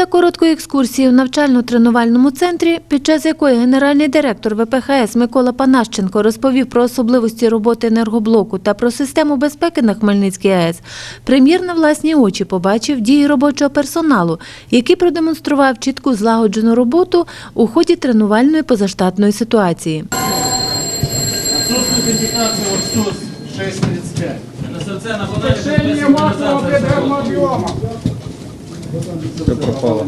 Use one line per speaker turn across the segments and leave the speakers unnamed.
Після короткої екскурсії в навчально-тренувальному центрі, під час якої генеральний директор ВПХС Микола Панащенко розповів про особливості роботи енергоблоку та про систему безпеки на Хмельницькій АЕС, прем'єр на власні очі побачив дії робочого персоналу, який продемонстрував чітку злагоджену роботу у ході тренувальної позаштатної ситуації.
Отсутствует индикация 635.
На виконання
Решение массового
мобілізації
предгермобиома.
Течи перехода.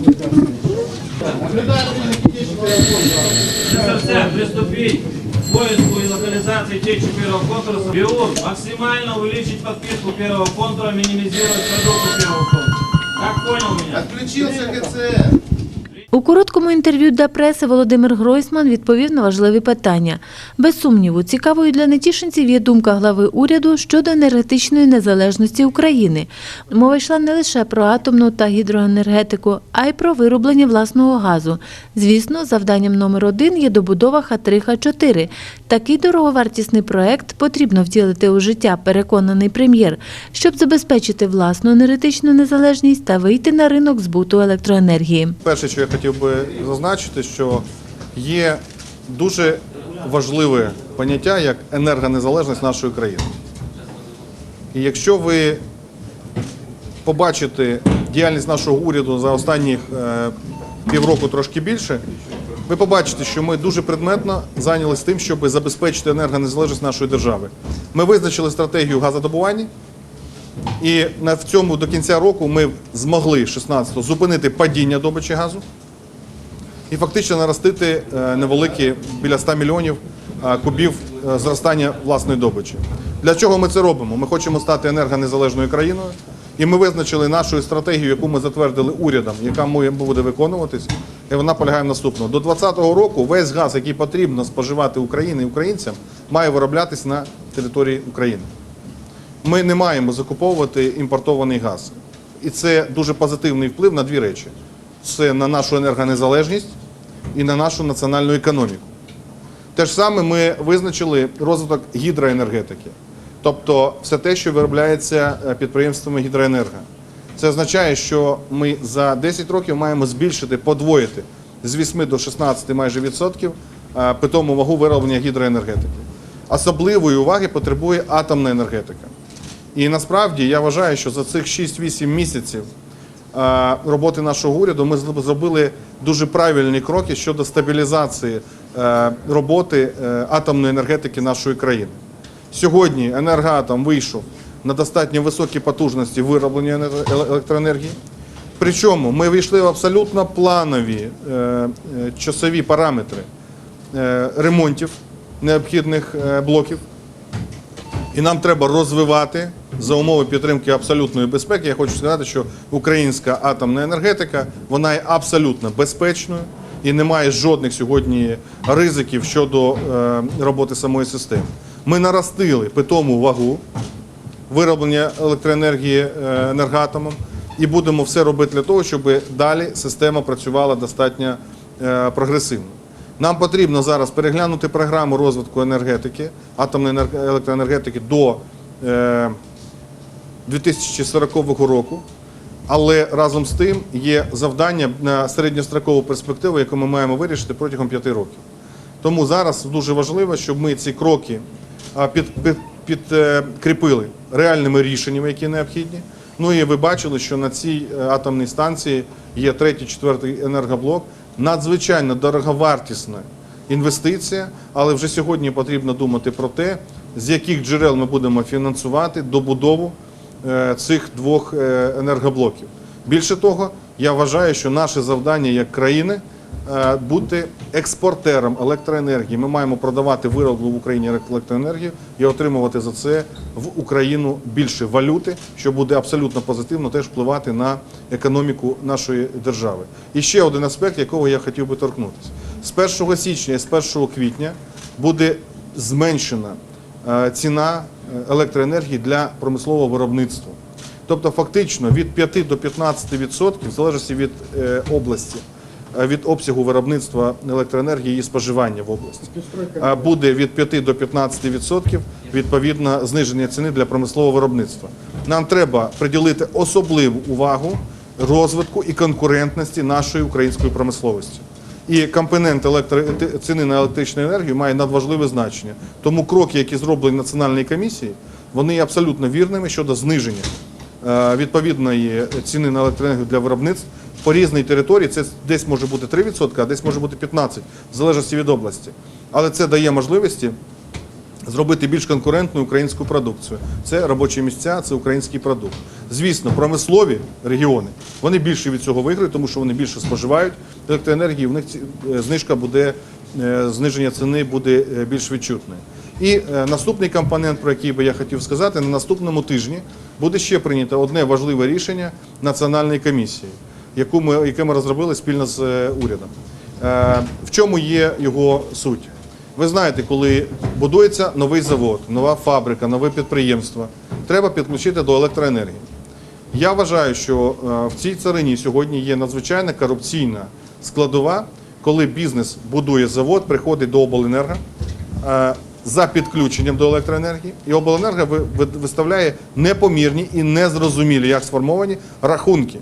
НСРЦ приступить к поиску и локализации течи первого контура. БИУР максимально увеличить подпитку первого контура, минимизировать продукты первого контура. Как понял меня?
Отключился ГЦР.
У короткому інтерв'ю для преси Володимир Гройсман відповів на важливі питання. Без сумніву, цікавою для нетішинців є думка глави уряду щодо енергетичної незалежності України. Мова йшла не лише про атомну та гідроенергетику, а й про вироблення власного газу. Звісно, завданням номер один є добудова Х3 Х4. Такий дороговартісний проект потрібно втілити у життя, переконаний прем'єр, щоб забезпечити власну енергетичну незалежність та вийти на ринок збуту електроенергії.
Перше, що я хотів би зазначити, що є дуже важливе поняття як енергонезалежність нашої країни. І якщо ви побачите діяльність нашого уряду за останні е, півроку трошки більше, ви побачите, що ми дуже предметно зайнялися тим, щоб забезпечити енергонезалежність нашої держави. Ми визначили стратегію газодобування. І в цьому до кінця року ми змогли 16-го зупинити падіння добичі газу і фактично наростити е, невеликі біля 100 мільйонів е, кубів е, зростання власної добичі. Для чого ми це робимо? Ми хочемо стати енергонезалежною країною, і ми визначили нашу стратегію, яку ми затвердили урядом, яка буде виконуватись. І вона полягає в наступному. До 2020 року весь газ, який потрібно споживати Україні і українцям, має вироблятись на території України ми не маємо закуповувати імпортований газ. І це дуже позитивний вплив на дві речі: це на нашу енергонезалежність і на нашу національну економіку. Те ж саме ми визначили розвиток гідроенергетики, тобто все те, що виробляється е, підприємствами гідроенерго. Це означає, що ми за 10 років маємо збільшити, подвоїти з 8 до 16 майже відсотків е, питому вагу вироблення гідроенергетики. Особливої уваги потребує атомна енергетика. І насправді я вважаю, що за цих 6-8 місяців роботи нашого уряду ми зробили дуже правильні кроки щодо стабілізації е, роботи е, атомної енергетики нашої країни. Сьогодні енергоатом вийшов на достатньо високі потужності вироблення електроенергії. Причому ми вийшли в абсолютно планові е, е, часові параметри е, ремонтів необхідних е, блоків. І нам треба розвивати за умови підтримки абсолютної безпеки. Я хочу сказати, що українська атомна енергетика вона є абсолютно безпечною і немає жодних сьогодні ризиків щодо е, роботи самої системи. Ми наростили питому вагу вироблення електроенергії е, енергоатомом і будемо все робити для того, щоб далі система працювала достатньо е, прогресивно. Нам потрібно зараз переглянути програму розвитку енергетики, атомної енерг- електроенергетики до е, 2040 року. Але разом з тим є завдання на середньострокову перспективу, яку ми маємо вирішити протягом п'яти років. Тому зараз дуже важливо, щоб ми ці кроки підкріпили реальними рішеннями, які необхідні. Ну і ви бачили, що на цій е, атомній станції є третій, четвертий енергоблок. Надзвичайно дороговартісна інвестиція, але вже сьогодні потрібно думати про те, з яких джерел ми будемо фінансувати добудову е, цих двох е, енергоблоків. Більше того, я вважаю, що наше завдання як країни бути експортером електроенергії. Ми маємо продавати вироблену в Україні електроенергію і отримувати за це в Україну більше валюти, що буде абсолютно позитивно теж впливати на економіку нашої держави. І ще один аспект, якого я хотів би торкнутися. З 1 січня і з 1 квітня буде зменшена е, ціна е, електроенергії для промислового виробництва. Тобто фактично від 5 до 15 відсотків, в залежності від е, області, е, від обсягу виробництва електроенергії і споживання в області, е, буде від 5 до 15 відсотків відповідно зниження ціни для промислового виробництва. Нам треба приділити особливу увагу розвитку і конкурентності нашої української промисловості. І компонент електро... ціни на електричну енергію має надважливе значення. Тому кроки, які зроблені Національною комісією, вони є абсолютно вірними щодо зниження е, відповідної ціни на електроенергію для виробництв по різній території. Це десь може бути 3%, а десь може бути 15%, в залежності від області. Але це дає можливості зробити більш конкурентну українську продукцію. Це робочі місця, це український продукт. Звісно, промислові регіони вони більше від цього виграють, тому що вони більше споживають електроенергії. В них е, знижка буде е, зниження ціни буде е, більш відчутне. І наступний компонент, про який би я хотів сказати, на наступному тижні буде ще прийнято одне важливе рішення національної комісії, яку ми яке ми розробили спільно з е, урядом. Е, В чому є його суть? Ви знаєте, коли будується новий завод, нова фабрика, нове підприємство, треба підключити до електроенергії. Я вважаю, що е, в цій царині сьогодні є надзвичайно корупційна складова, коли бізнес будує завод, приходить до обленерго за підключенням до електроенергії, і обленерго ви- ви- виставляє непомірні і незрозумілі, як сформовані рахунки.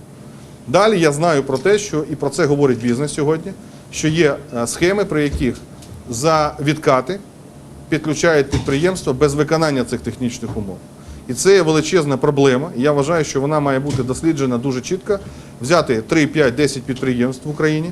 Далі я знаю про те, що і про це говорить бізнес сьогодні, що є е, схеми, при яких за відкати підключають підприємства без виконання цих технічних умов. І це є величезна проблема. Я вважаю, що вона має бути досліджена дуже чітко. Взяти 3, 5, 10 підприємств в Україні,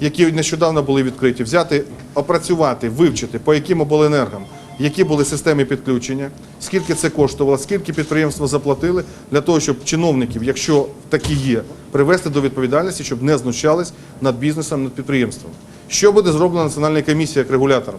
які нещодавно були відкриті, взяти, опрацювати, вивчити, по яким обленергам, які були системи підключення, скільки це коштувало, скільки підприємства заплатили для того, щоб чиновників, якщо такі є, привести до відповідальності, щоб не знущались над бізнесом, над підприємством. Що буде зроблена Національна комісія як регулятор?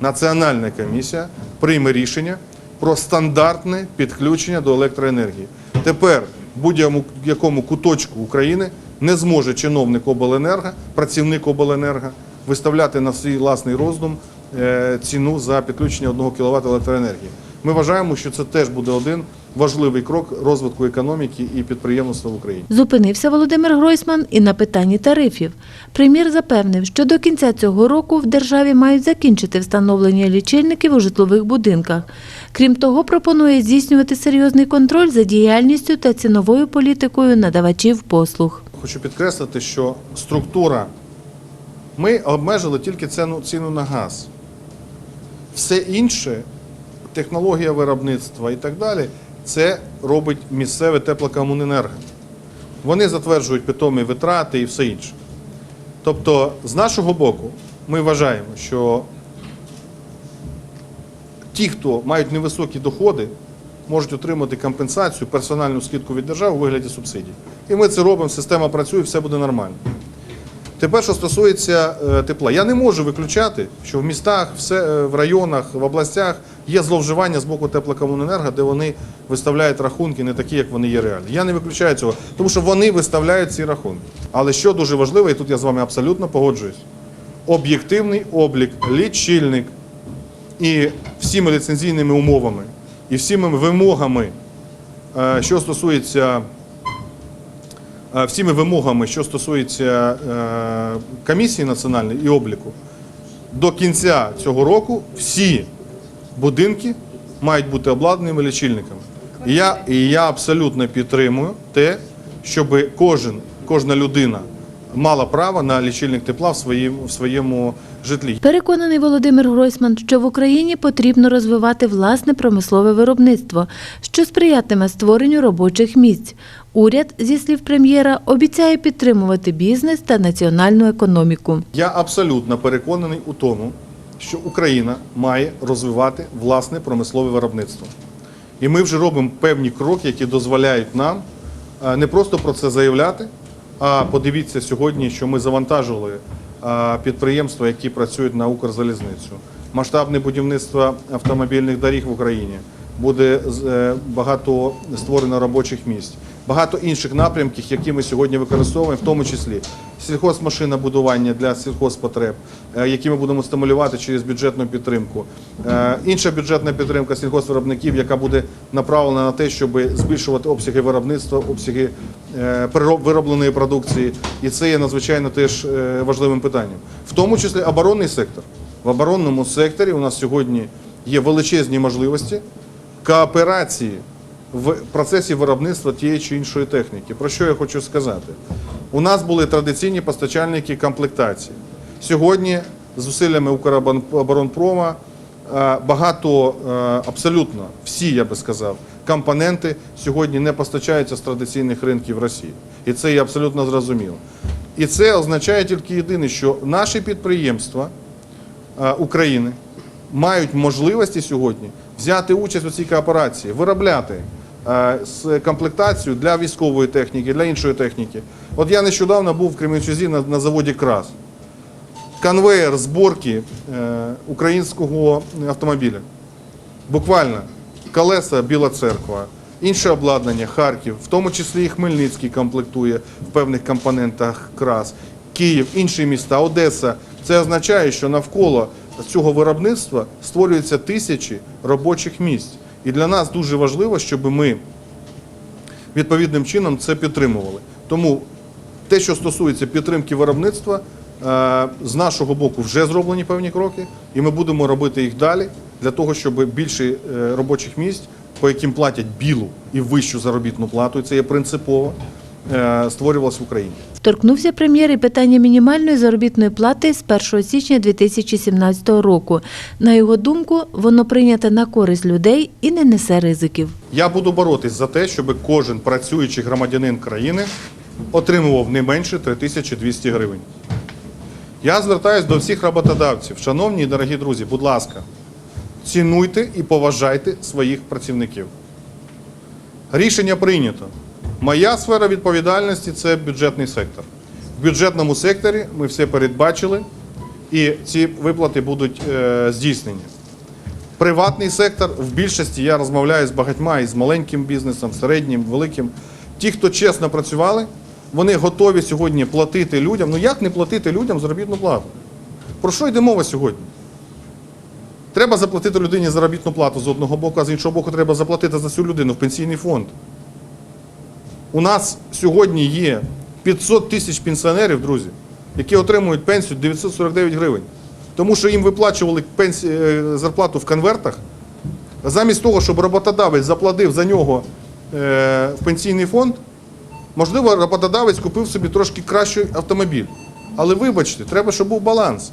Національна комісія прийме рішення про стандартне підключення до електроенергії. Тепер в будь-якому куточку України не зможе чиновник обленерго, працівник обленерго виставляти на свій власний роздум е, ціну за підключення 1 кВт електроенергії. Ми вважаємо, що це теж буде один важливий крок розвитку економіки і підприємництва в Україні.
Зупинився Володимир Гройсман і на питанні тарифів. Прем'єр запевнив, що до кінця цього року в державі мають закінчити встановлення лічильників у житлових будинках. Крім того, пропонує здійснювати серйозний контроль за діяльністю та ціновою політикою надавачів послуг.
Хочу підкреслити, що структура ми обмежили тільки ціну, на газ. Все інше, технологія виробництва і так далі, це робить місцеве теплокомуненерго. Вони затверджують питомі витрати і все інше. Тобто, з нашого боку, ми вважаємо, що ті, хто мають невисокі доходи, можуть отримати компенсацію, персональну скидку від держави у вигляді субсидій. І ми це робимо, система працює, все буде нормально. Тепер, що стосується е, тепла, я не можу виключати, що в містах, е, в районах, в областях є зловживання з боку теплокомуненерго, де вони виставляють рахунки не такі, як вони є реальні. Я не виключаю цього, тому що вони виставляють ці рахунки. Але що дуже важливо, і тут я з вами абсолютно погоджуюсь, об'єктивний облік, лічильник і всіми ліцензійними умовами, і всіми вимогами, е, що стосується всіми вимогами, що стосується е, комісії національної і обліку, до кінця цього року всі будинки мають бути обладнаними лічильниками. І я, і я абсолютно підтримую те, щоб кожен, кожна людина мала право на лічильник тепла в своєму, в своєму житлі.
Переконаний Володимир Гройсман, що в Україні потрібно розвивати власне промислове виробництво, що сприятиме створенню робочих місць. Уряд, зі слів прем'єра, обіцяє підтримувати бізнес та національну економіку.
Я абсолютно переконаний у тому, що Україна має розвивати власне промислове виробництво. І ми вже робимо певні кроки, які дозволяють нам е, не просто про це заявляти, а подивіться сьогодні, що ми завантажили е, підприємства, які працюють на Укрзалізницю. Масштабне будівництво автомобільних доріг в Україні буде е, багато створено робочих місць. Багато інших напрямків, які ми сьогодні використовуємо, в тому числі сільхозмашинобудування для сільхозпотреб, е, які ми будемо стимулювати через бюджетну підтримку. Е, Інша бюджетна підтримка сільхозвиробників, яка буде направлена на те, щоб збільшувати обсяги виробництва, обсяги е, виробленої продукції. І це є надзвичайно теж важливим питанням. В тому числі оборонний сектор. В оборонному секторі у нас сьогодні є величезні можливості кооперації в процесі виробництва тієї чи іншої техніки. Про що я хочу сказати? У нас були традиційні постачальники комплектації. Сьогодні з зусиллями Укроборонпрома е, багато, е, абсолютно всі, я би сказав, компоненти сьогодні не постачаються з традиційних ринків Росії. І це є абсолютно зрозуміло. І це означає тільки єдине, що наші підприємства е, України мають можливості сьогодні взяти участь у цій кооперації, виробляти з комплектацію для військової техніки, для іншої техніки. От я нещодавно був в Кременчузі на, на заводі КРАС. Конвеєр зборки е, українського автомобіля. Буквально колеса Біла Церква, інше обладнання Харків, в тому числі і Хмельницький комплектує в певних компонентах крас, Київ, інші міста, Одеса. Це означає, що навколо цього виробництва створюються тисячі робочих місць. І для нас дуже важливо, щоб ми відповідним чином це підтримували. Тому те, що стосується підтримки виробництва, е, з нашого боку вже зроблені певні кроки, і ми будемо робити їх далі для того, щоб більше е, робочих місць, по яким платять білу і вищу заробітну плату, і це є принципово, е, в Україні.
Торкнувся прем'єр і питання мінімальної заробітної плати з 1 січня 2017 року. На його думку, воно прийнято на користь людей і не несе ризиків.
Я буду боротись за те, щоб кожен працюючий громадянин країни отримував не менше 3200 гривень. Я звертаюся до всіх роботодавців. Шановні і дорогі друзі, будь ласка, цінуйте і поважайте своїх працівників. Рішення прийнято. Моя сфера відповідальності це бюджетний сектор. В бюджетному секторі ми все передбачили, і ці виплати будуть е, здійснені. Приватний сектор в більшості я розмовляю з багатьма і з маленьким бізнесом, середнім, великим. Ті, хто чесно працювали, вони готові сьогодні платити людям. Ну як не платити людям заробітну плату? Про що йде мова сьогодні? Треба заплатити людині заробітну плату з одного боку, а з іншого боку, треба заплатити за цю людину в пенсійний фонд. У нас сьогодні є 500 тисяч пенсіонерів, друзі, які отримують пенсію 949 гривень. Тому що їм виплачували пенсі... е, зарплату в конвертах. Замість того, щоб роботодавець заплатив за нього е, в пенсійний фонд, можливо, роботодавець купив собі трошки кращий автомобіль. Але вибачте, треба, щоб був баланс.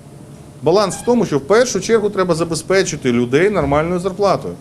Баланс в тому, що в першу чергу треба забезпечити людей нормальною зарплатою.